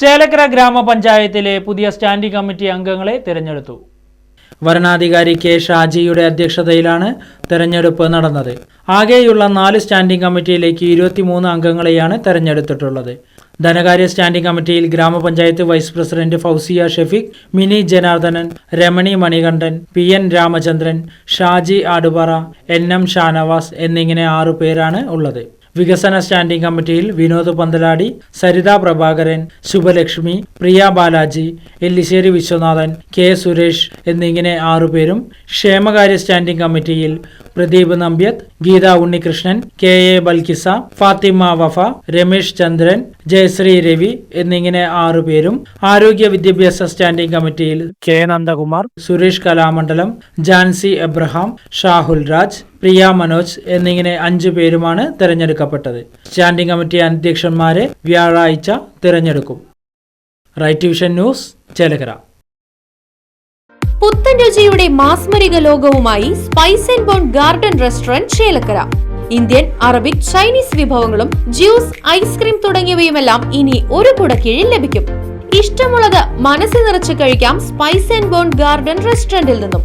Chelakkara ഗ്രാമപഞ്ചായത്തിലെ പുതിയ standing committee അംഗങ്ങളെ തിരഞ്ഞെടുത്തു. വരണാധികാരി കെ ഷാജിയുടെ അധ്യക്ഷതയിലാണ് തെരഞ്ഞെടുപ്പ് നടന്നത്. ആകെയുള്ള നാല് സ്റ്റാൻഡിംഗ് കമ്മിറ്റിയിലേക്ക് ഇരുപത്തിമൂന്ന് അംഗങ്ങളെയാണ് തെരഞ്ഞെടുത്തിട്ടുള്ളത്. ധനകാര്യ സ്റ്റാൻഡിംഗ് കമ്മിറ്റിയിൽ ഗ്രാമപഞ്ചായത്ത് vice president Fousiya Shefeeq Mini Janardhanan Ramani Manikandan P N Ramachandran Shaji Adupara N M Shanavas എന്നിങ്ങനെ ആറു പേരാണ് ഉള്ളത്. വികസന സ്റ്റാൻഡിംഗ് കമ്മിറ്റിയിൽ വിനോദ് പന്തലാടി സരിത പ്രഭാകരൻ ശുഭലക്ഷ്മി പ്രിയ ബാലാജി എല്ലിശ്ശേരി വിശ്വനാഥൻ കെ സുരേഷ് എന്നിങ്ങനെ ആറുപേരും ക്ഷേമകാര്യ സ്റ്റാൻഡിംഗ് കമ്മിറ്റിയിൽ പ്രദീപ് നമ്പ്യത്ത് ഗീത ഉണ്ണികൃഷ്ണൻ കെ എ ബൽക്കിസ ഫാത്തിമ വഫ രമേശ് ചന്ദ്രൻ ജയശ്രീ രവി എന്നിങ്ങനെ ആറുപേരും ആരോഗ്യ വിദ്യാഭ്യാസ സ്റ്റാൻഡിംഗ് കമ്മിറ്റിയിൽ കെ നന്ദകുമാർ സുരേഷ് കലാമണ്ഡലം ജാൻസി എബ്രഹാം ഷാഹുൽ രാജ് പ്രിയ മനോജ് എന്നിങ്ങനെ അഞ്ചു പേരുമാണ് തെരഞ്ഞെടുക്കപ്പെട്ടത്. സ്റ്റാൻഡിംഗ് കമ്മിറ്റി അധ്യക്ഷന്മാരെ വ്യാഴാഴ്ച തിരഞ്ഞെടുക്കും. റൈറ്റ് വിഷൻ ന്യൂസ് ചെലകര പുത്തൻ രുചിയുടെ മാസ്മരിക ലോകവുമായി spice and bone garden restaurant Chelakkara. Indian Arabic Chinese വിഭവങ്ങളും ജ്യൂസ് ഐസ്ക്രീം തുടങ്ങിയവയുമെല്ലാം ഇനി ഒരു കുടക്കീഴിൽ ലഭിക്കും. ഇഷ്ടമുള്ളത് മനസ്സിൽ നിറച്ച് കഴിക്കാം സ്പൈസ് ആൻഡ് ബോൺ ഗാർഡൻ റെസ്റ്റോറന്റിൽ നിന്നും.